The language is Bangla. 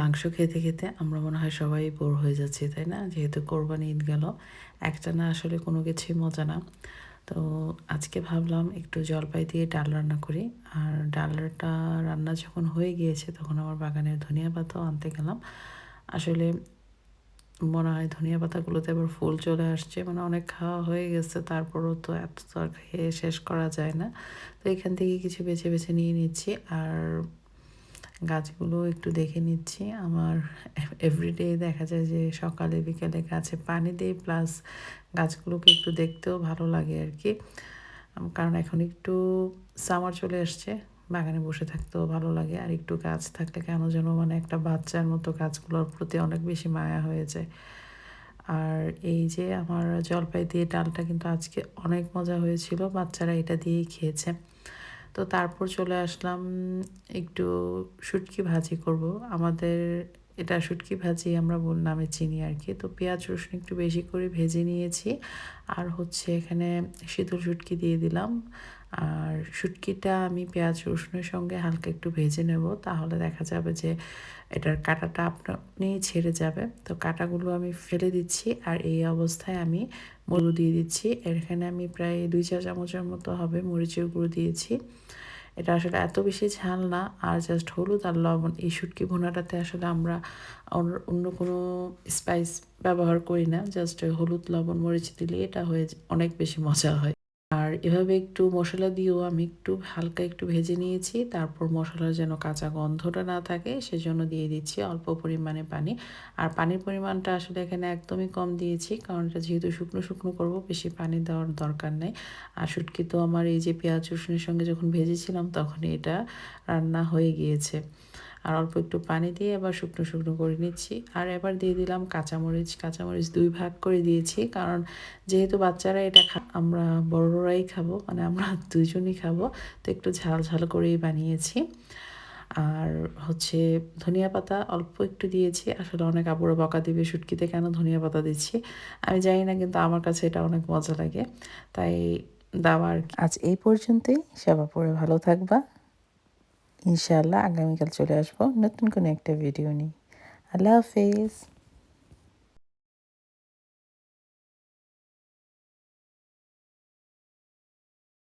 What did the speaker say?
মাংস খেতে খেতে আমরা মনে হয় সবাই বোর হয়ে যাচ্ছি, তাই না? যেহেতু কোরবানি ঈদ গেল, একটা না আসলে কোনো কিছুই মজা না। তো আজকে ভাবলাম একটু জলপাই দিয়ে ডাল রান্না করি। আর ডালটা রান্না যখন হয়ে গিয়েছে, তখন আমার বাগানের ধনিয়া পাতাও আনতে গেলাম। আসলে মনে হয় ধনিয়া পাতাগুলোতে এবার ফুল চলে আসছে মানে অনেক খাওয়া হয়ে গেছে, তারপরও তো এত খেয়ে শেষ করা যায় না। তো এখান থেকে কিছু বেছে বেছে নিয়ে নিচ্ছি। আর গাছগুলো একটু দেখে নিচ্ছি। আমার এভরিডে দেখা যায় যে সকালে, বিকেলে গাছে পানি দিই প্লাস গাছগুলোকে একটু দেখতেও ভালো লাগে আর কি কারণ এখন একটু সামার চলে আসছে, বাগানে বসে থাকতেও ভালো লাগে। আর একটু গাছ থাকলে কেন যেন মানে একটা বাচ্চার মতো গাছগুলোর প্রতি অনেক বেশি মায়া হয়ে যায়। আর এই যে আমার জলপাই দিয়ে ডালটা কিন্তু আজকে অনেক মজা হয়েছিল, বাচ্চারা এটা দিয়েই খেয়েছে। তো তারপর চলে আসলাম একটু শুটকি ভাজি করব। আমাদের এটা শুটকি ভাজি আমরা বল নামে চিনি আর কি। তো পেঁয়াজ রসুন একটু বেশি করে ভেজে নিয়েছি। আর হচ্ছে এখানে শীতল শুটকি দিয়ে দিলাম। আর শুটকিটা আমি পেঁয়াজ, রসুনের সঙ্গে হালকা একটু ভেজে নেব। তাহলে দেখা যাবে যে এটার কাঁটাটা আপনি ছেড়ে যাবে। তো কাঁটাগুলো আমি ফেলে দিচ্ছি আর এই অবস্থায় আমি মরু দিয়ে দিচ্ছি। এখানে আমি প্রায় দুই চা চামচের মতো হবে মরিচের গুঁড়ো দিয়েছি। এটা আসলে এত বেশি ঝাল না আর জাস্ট হলুদ আর লবণ এই শুটকি ভুনাটাতে আসলে আমরা অন্য কোনো স্পাইস ব্যবহার করি না। জাস্ট হলুদ, লবণ, মরিচ দিলে এটা হয়ে অনেক বেশি মজা হয়। আর এভাবে একটু মশলা দিয়েও আমি একটু হালকা একটু ভেজে নিয়েছি। তারপর মশলার যেন কাঁচা গন্ধটা না থাকে, সেজন্য দিয়ে দিচ্ছি অল্প পরিমাণে পানি। আর পানির পরিমাণটা আসলে এখানে একদমই কম দিয়েছি, কারণ এটা যেহেতু শুকনো শুকনো করব, বেশি পানি দেওয়ার দরকার নেই। আর শুটকি তো আমার এই যে পেঁয়াজ রসুনের সঙ্গে যখন ভেজেছিলাম, তখনই এটা রান্না হয়ে গিয়েছে। আর অল্প একটু পানি দিয়ে এবার শুকনো শুকনো করে নিচ্ছি। আর এবার দিয়ে দিলাম কাঁচামরিচ। কাঁচামরিচ দুই ভাগ করে দিয়েছি, কারণ যেহেতু বাচ্চারা এটা আমরা বড়রাই খাব মানে আমরা দুজনই খাব, তো একটু ঝাল ঝাল করেই বানিয়েছি। আর হচ্ছে ধনিয়া পাতা অল্প একটু দিয়েছি। আসলে অনেক আবুড়ো বকা দিবে শুটকিতে কেন ধনিয়া পাতা দিচ্ছি? আমি জানি না, কিন্তু আমার কাছে এটা অনেক মজা লাগে। তাই দাবার আজ এই পর্যন্তই। সেবা পরে ভালো থাকবা। ইনশাআল্লাহ আগামীকাল চলে আসব। নতুন কোনো একটা ভিডিও নিয়ে। আল্লাহ হাফেজ।